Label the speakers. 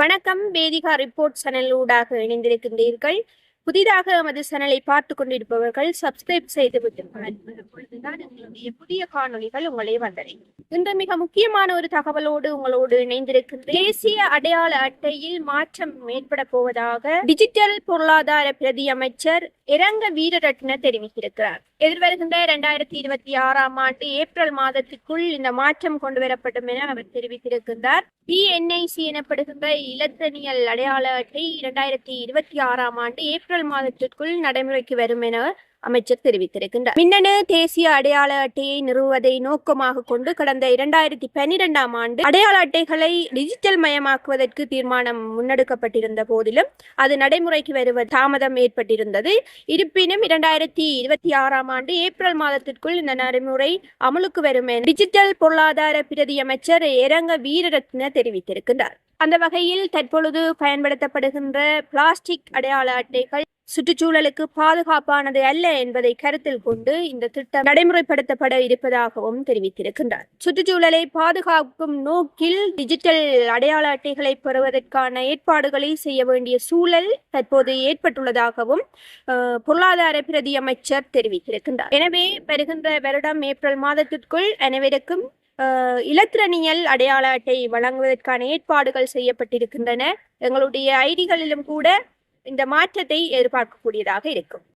Speaker 1: வணக்கம். Vedika report channel ஊடாக இணைந்திருக்கின்றீர்கள். புதிதாக நமது சேனலை பார்த்து கொண்டிருப்பவர்கள் சப்ஸ்கிரைப் செய்து விட்டுங்கள் எங்களுடைய புதிய காணொளிகள் உங்களை வந்தடையும். இன்று மிக முக்கியமான ஒரு தகவலோடு உங்களோடு இணைந்திருக்கின்ற தேசிய அடையாள அட்டையில் மாற்றம் ஏற்பட போவதாக டிஜிட்டல் பொருளாதார பிரதி அமைச்சர் இரங்க வீரரட்ன தெரிவித்திருக்கிறார். எதிர்வருகின்ற இரண்டாயிரத்தி இருபத்தி ஆறாம் ஆண்டு ஏப்ரல் மாதத்திற்குள் இந்த மாற்றம் கொண்டு வரப்படும் என அவர் தெரிவித்திருக்கின்றார். பிஎன்ஐசி எனப்படுகின்ற இலத்தனியல் அடையாள அட்டை இரண்டாயிரத்தி இருபத்தி ஆறாம் ஆண்டு ஏப்ரல் மாதத்திற்குள் நடைமுறைக்கு வரும் என அமைச்சர் தெரிவித்திருக்கின்றார். மின்னணு தேசிய அடையாள அட்டையை நிறுவுவதை நோக்கமாக கொண்டு கடந்த இரண்டாயிரத்தி பன்னிரெண்டாம் ஆண்டு அடையாள அட்டைகளை டிஜிட்டல் மயமாக்குவதற்கு தீர்மானம் முன்னெடுக்கப்பட்டிருந்த போதிலும் அது நடைமுறைக்கு வருவது தாமதம் ஏற்பட்டிருந்தது. இருப்பினும் இரண்டாயிரத்தி இருபத்தி ஆறாம் ஆண்டு ஏப்ரல் மாதத்திற்குள் இந்த நடைமுறை அமலுக்கு வரும் என டிஜிட்டல் பொருளாதார பிரதி அமைச்சர் இரங்க வீரரத்ன தெரிவித்திருக்கின்றார். அந்த வகையில் தற்பொழுது பயன்படுத்தப்படுகின்ற பிளாஸ்டிக் அடையாள அட்டைகள் சுற்றுச்சூழலுக்கு பாதுகாப்பானது அல்ல என்பதை கருத்தில் கொண்டு இந்த திட்டம் நடைமுறைப்படுத்தப்பட இருப்பதாகவும் தெரிவித்திருக்கின்றார். சுற்றுச்சூழலை பாதுகாக்கும் நோக்கில் டிஜிட்டல் அடையாள அட்டைகளை பெறுவதற்கான ஏற்பாடுகளை செய்ய வேண்டிய சூழல் தற்போது ஏற்பட்டுள்ளதாகவும் பொருளாதார பிரதி அமைச்சர் தெரிவித்திருக்கின்றார். எனவே வருகின்ற வருடம் ஏப்ரல் மாதத்திற்குள் அனைவருக்கும் இலத்திரனியல் அடையாள அட்டை வழங்குவதற்கான ஏற்பாடுகள் செய்யப்பட்டிருக்கின்றன. எங்களுடைய ஐடிகளிலும் கூட இந்த மாற்றத்தை எதிர்பார்க்கக்கூடியதாக இருக்கும்.